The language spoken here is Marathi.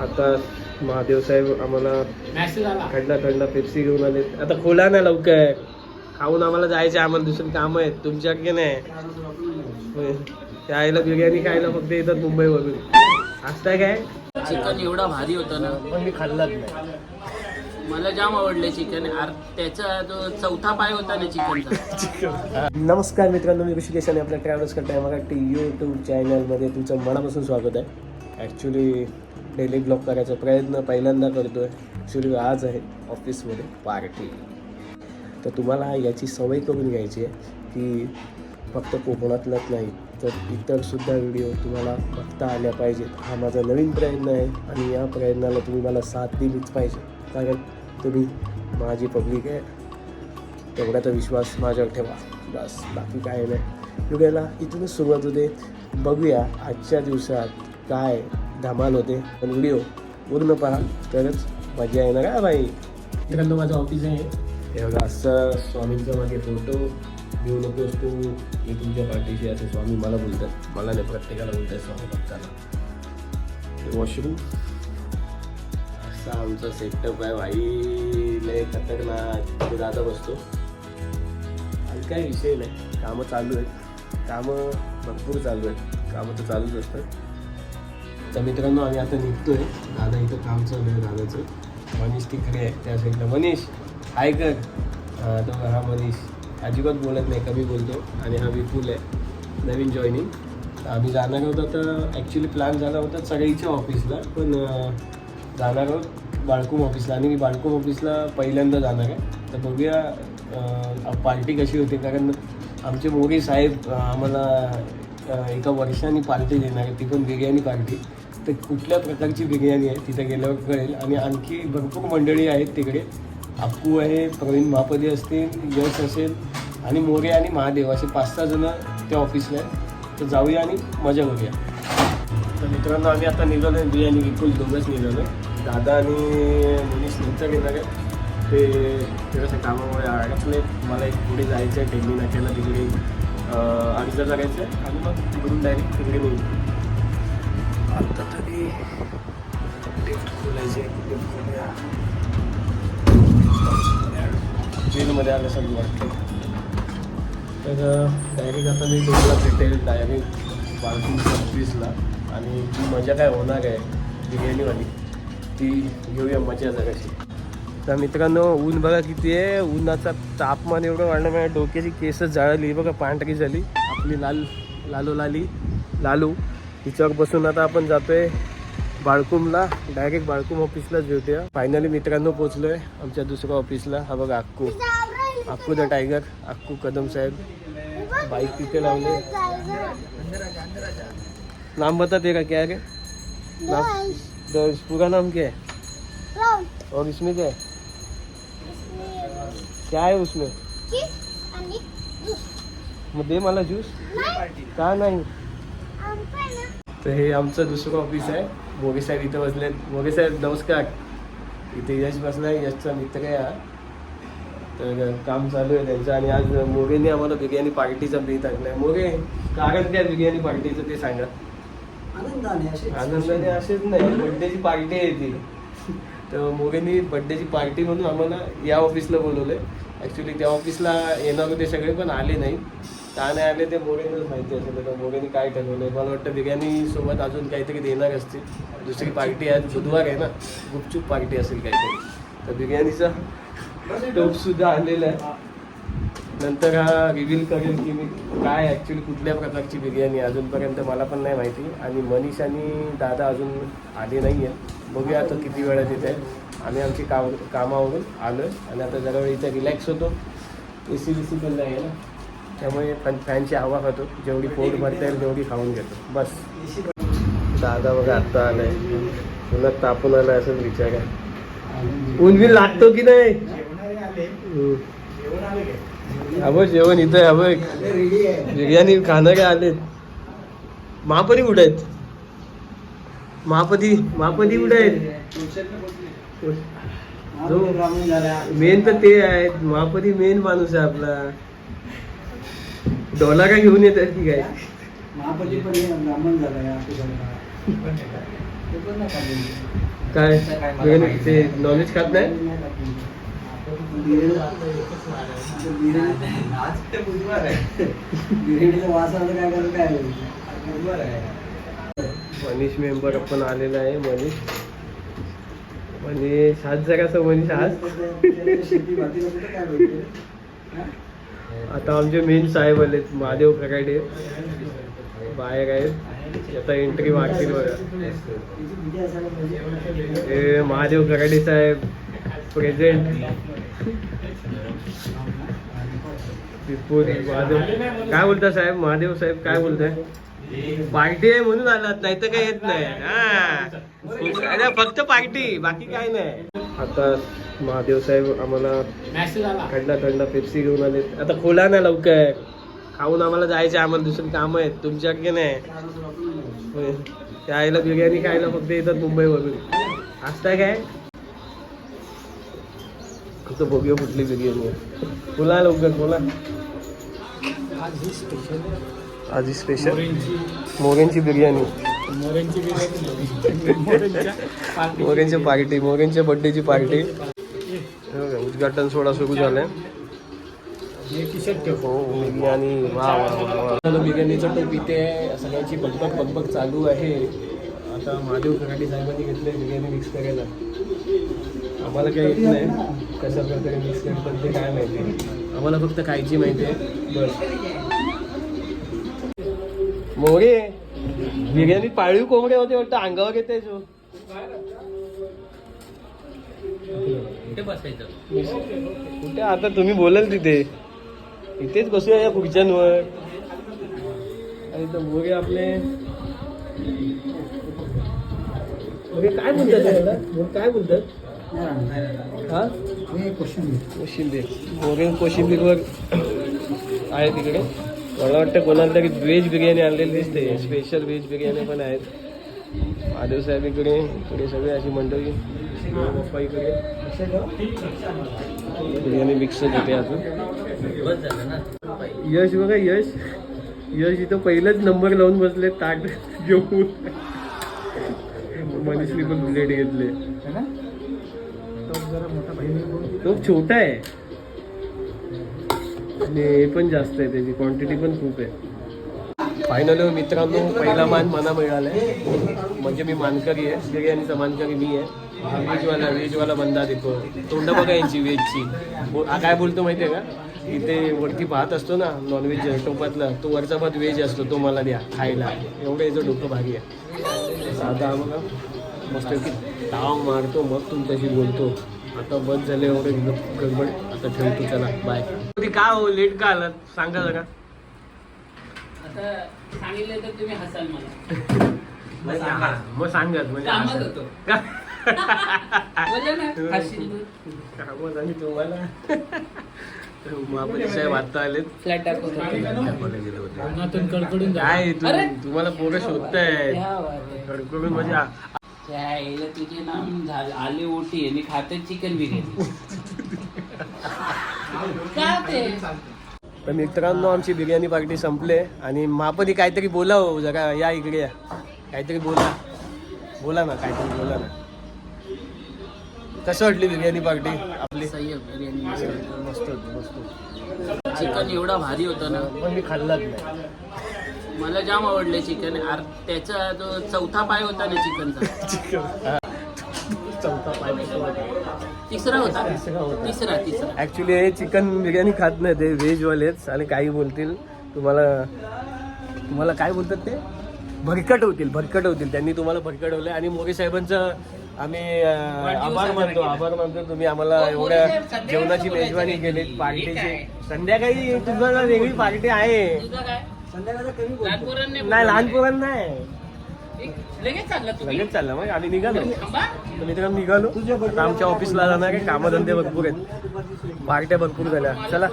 आता महादेव साहेब आम्हाला थंड थंड पेप्सी घेऊन आले. आता खोला ना लवकर. खाऊन आम्हाला जायचे आम्हाला दुसरी कामं आहेत. तुमच्याकडे नाही? होय. त्या आईला बिर्याणी खायला फक्त येतात मुंबईवरून असताय काय? चिकन एवढा भारी होता ना. पण मी खाल्लाच नाही. मला जाम आवडले चिकन त्याचा जो चौथा पाय होता ना चिकनचा नमस्कार मित्रांनो मी ऋषिकेश आणि आपल्या ट्रॅव्हल्स करताय मराठी यूट्यूब चॅनलमध्ये तुमचं मनापासून स्वागत आहे. ॲक्च्युली डेली ब्लॉग करायचा प्रयत्न पहिल्यांदा करतो आहे ॲक्च्युली आज आहे ऑफिसमध्ये पार्टी. तर तुम्हाला याची सवय करून घ्यायची आहे की फक्त कोकणातलाच नाही तर इतरसुद्धा व्हिडिओ तुम्हाला बघता आल्या पाहिजेत. हा माझा नवीन प्रयत्न आहे आणि या प्रयत्नाला तुम्ही मला साथ दिलीच पाहिजे. कारण तुम्ही माझी पब्लिक आहे. तेवढ्याचा विश्वास माझ्यावर ठेवा. बस बाकी काय नाही. व्हिडिओला इथूनच सुरुवात होते. बघूया आजच्या दिवसात काय धमाल होते पण व्हिडिओ पूर्ण पहा तरच मजा येणार का बाई मित्रांनो माझं ऑफिस आहे. हे बघा असं स्वामींचा मागे फोटो घेऊ नकोस तू. मी तुमच्या पाठीशी असे स्वामी मला बोलतात. मला नाही प्रत्येकाला बोलतात स्वामी भक्ताला वॉशरूम असा आमचा सेटअप आहे भाई. लय खतरनाक. दादा बसतो. आणि काही विषय नाही. कामं चालू आहेत. कामं भरपूर चालू आहेत. कामं तर चालूच असतात. तर मित्रांनो आम्ही आता निघतोय. दादा इथं काम चालू आहे दादाचं. मनीष तिकडे आहे त्या साईडला मनीष हाय कर. तो हा मनीष. अजिबात बोलत नाही कमी बोलतो. आणि हा विपुल आहे नवीन जॉईनिंग तर आम्ही जाणार आहोत आता. ॲक्च्युली प्लॅन झाला होता सगळीच्या ऑफिसला पण जाणार आहोत बाळकुम ऑफिसला आणि मी बाळकुम ऑफिसला पहिल्यांदा जाणार आहे. तर बघूया पार्टी कशी होती कारण आमचे मोगे साहेब आम्हाला एका वर्षाने पार्टी देणार आहे. ती पण बिर्याणी पार्टी. तर कुठल्या प्रकारची बिर्याणी आहे तिथे गेल्यावर कळेल. आणि आणखी भरपूर मंडळी आहेत तिकडे. अप्पू आहे प्रवीण महापदी असतील यश असेल आणि मोरे आणि महादेव असे पाच सहा जण त्या ऑफिसला आहेत. तर जाऊया आणि मजा करूया. तर मित्रांनो आम्ही आता निघालो आहे बिर्याणी विकुल दोघंच निघालो दादा आणि मुनीश नंतर येणार आहे. ते थोडंसं कामामुळे अडकले मला एक पुढे जायचं आहे टेक्निक नाक्याला तिकडे अर्ज करायचं आहे आणि मग तिकडून डायरेक्ट तिकडे निघतो आता तरी लिफ्ट खोलायची आहे लिफ्ट खोलूया. जेलमध्ये आल्यासारखं वाटतं तर डायरेक्ट आता मी तुम्हाला भेटेल डायरेक्ट पार्किंग सर्व्हिसला आणि ती मजा काय होणार आहे बिर्याणीवाली ती घेऊया मजा जगाची तर मित्रांनो ऊन बघा किती आहे. उन्हाचा तापमान एवढं वाढलं माझ्या डोक्याची केसच जाळली. बघा पांढरी झाली. आपली लाल लालो लाली लालू. तिच्यावर बसून आता आपण जातोय बाळकुमला. डायरेक्ट बाळकुम ऑफिसलाच भेटूया. फायनली मित्रांनो पोचलोय आमच्या दुसऱ्या ऑफिसला हा बघा Akku. Akku the tiger Akku Kadam Saheb. Bike तिथे लावले. नाम बता तेरा क्या है नाम? पूरा नाम क्या है? और इसमें क्या है? क्या है उसमें? मग दे मला ज्यूस का नाही? तर हे आमचं दुसरं ऑफिस आहे. मोगे साहेब इथं बसलेत. मोगे साहेब नमस्कार. इथे यश बसलाय. यशचा मित्र आहे हा. तर काम चालू आहे त्यांचं आणि आज मोगेने आम्हाला बिर्याणी पार्टीचा बेत टाकलाय. मोगे कारण त्या बिर्याणी पार्टीचं ते सांगा. आनंदाने असेच. नाही. बड्डेची पार्टी आहे ती. तर मोगेनी बड्डेची पार्टी म्हणून आम्हाला या ऑफिसला बोलवलंय. ॲक्च्युली त्या ऑफिसला येणार होते सगळे पण आले नाही. का नाही आले ते मोरेनच माहिती असेल तर मोरेने काय ठरवलंय? मला वाटतं बिर्याणी सोबत अजून काहीतरी देणार असतील. दुसरी पार्टी आज बुधवार आहे ना? गुपचूप पार्टी असेल काहीतरी. तर बिर्याणीचा टोप सुद्धा आहे. नंतर हा रिव्हील करेल की मी काय ॲक्च्युली कुठल्या प्रकारची बिर्याणी अजूनपर्यंत मला पण नाही माहिती. आणि मनीष आणि दादा अजून आले नाही आहे बघूया आता किती वेळात येत आहे आम्ही आमची काम कामावरून आलो आहे आणि आता जरा वेळ इथे रिलॅक्स होतो. ए सी बी सी पण नाही आहे ना? त्यामुळे फॅन फॅनची हवा खातो जेवढी पोट भरता येईल तेवढी खाऊन घेतो. बस. दादा बघा आत्ता आलाय. तुला तापून आला असं विचार आहे ऊन लागतो की नाही? अबो जेवण इथं आहे हा बिर्याणी खाणं काय आलेत महापती कुठे आहेत? महापती महापती कुठे आहेत? मेन तर ते आहेत. महापदी मेन माणूस आहे आपला. डोला का घेऊन येतात की काय महापती पण ब्राह्मण झाला काय? ते नॉनव्हेज खात नाही मनीष मेंबर पण आलेला आहे मनीष. मनीष आज जरासं मनीष आज. आता आमचे मेन साहेब आले महादेव कराडे बाहेर आहेत. आता एंट्री मागतील बघा. हे महादेव कराडे साहेब प्रेझेंट महादेव. काय बोलता साहेब? महादेव साहेब काय बोलताय? पार्टी आहे म्हणून आलात नाही तर काय येत नाही. हा. फक्त पार्टी बाकी काय नाही. आता महादेव साहेब आम्हाला थंड थंड पेप्सी घेऊन आले. आता खोला ना लवकर. खाऊन आम्हाला जायचं आम्हाला दुसरी कामं आहेत. तुमच्याकडे नाही. त्याला बिर्याणी खायला फक्त येतात मुंबईवरून. असताय काय? आता बघूया कुठली बिर्याणी बोला लवकर बोला आधी स्पेशल मोऱ्यांची बिर्याणी. मोऱ्यांची मोऱ्यांची पार्टी मोऱ्यांच्या बर्थडेची पार्टी. उद्घाटन सोहळा सुरू झालाय. हो बिर्याणी वा वा बिर्याणीचा टोप इथे सगळ्यांची बगबग बगबग चालू आहे. आता महादेव कराटे साहेबांनी घेतले बिर्याणी मिक्स करायला. आम्हाला काही येत नाही. कशा प्रकारे मिक्स करतात ते काय माहिती आम्हाला फक्त खायची माहिती आहे. बस. मोरे बिर्याणी पाळीव कोंबडे होते वाटतं. अंगावर येते जो. कुठे बसायचं? कुठे? आता तुम्ही बोलाल तिथे. इथेच बसूया या खुर्च्यांवर. आणि तर मोरे आपले. काय बोलतात काय बोलतात? हा? कोशिंबीर मोरे कोशिंबीरवर आहे तिकडे. मला वाटतं कोणाला तरी व्हेज बिर्याणी आणलेली दिसते. स्पेशल व्हेज बिर्याणी पण आहेत. महादेव साहेब इकडे इकडे सगळे अशी मंडळी. पप्पा इकडे बिर्याणी मिक्स होते अजून. यश बघा यश. यश इथं पहिलंच नंबर लावून बसले ताट घेऊन. मनीषनी पण प्लेट घेतले. तो छोटा आहे. आणि हे पण जास्त आहे त्याची क्वांटिटी पण खूप आहे. फायनली हो मित्रांनो पहिला मान मला आहे म्हणजे मी मानकरी आहे बिर्याणीचा मानकरी मी आहे. व्हेजवाला व्हेजवाला बंदा देतो. तोंड बघा यांची व्हेजची बो- काय बोलतो माहिती आहे का? इथे वरती भात असतो ना नॉनव्हेज टोपातला तो वरचा भात व्हेज असतो तो मला द्या खायला. एवढं याचं डोकं भारी आहे. साधा आम्हाला. मस्त की ताव मारतो मग तुमच्याशी बोलतो. आता बस झाले एवढे गडबड. आता ठेवतो चला बाय का हो लेट का आलात? सांगा जरा. आता सांगितलं तर तुम्ही हसाल मला. मग सांगा. मग सांगत म्हणजे आणि तुम्हाला? महापती साहेब आता आलेत. फ्लॅट तुम्हाला पोरं शोधताय क्या बात आहे. कडकडून म्हणजे आ- त्या आईला तुझे नाम झाले आले ओटी आणि खाते चिकन बिर्याणी. का ते? तर मित्रांनो आमची बिर्याणी पार्टी संपले आणि महापती काहीतरी बोला हो जरा या इकडे या. काहीतरी बोला. बोला ना काहीतरी बोला ना. कसं वाटली बिर्याणी पार्टी आपली? सय्यद बिर्याणी मस्त होती मस्त होती. चिकन एवढा भारी होता ना. पण मी खाल्लाच नाही. मला जाम आवडले चिकन त्याचा तो चौथा पाय होता ना चिकनचा चिकन हा. चौथा पाय तिसरा होता. तिसरा होता. तिसरा तिसरा. ऍक्च्युली हे चिकन बिर्याणी खात नाही ते व्हेजवालेच आणि काही बोलतील तुम्हाला तुम्हाला काय बोलतात ते? भरकट होतील भरकट होतील. त्यांनी तुम्हाला भरकटवलंय आणि मोरे साहेबांचं आम्ही आभार मानतो. आभार मानतो. तुम्ही आम्हाला एवढ्या जेवणाची मेजवानी केली पार्टीची. संध्याकाळी तुम्हाला वेगळी पार्टी आहे. नाही लहान पोरांना नाही. लगेच चालला तुम्ही लगेच चाललं मग आम्ही निघालो. थांबा. तर मित्रांनो निघालो. आमच्या ऑफिसला जाणार आहे. कामधंदे भरपूर आहेत. पार्ट्या भरपूर झाल्या. चला.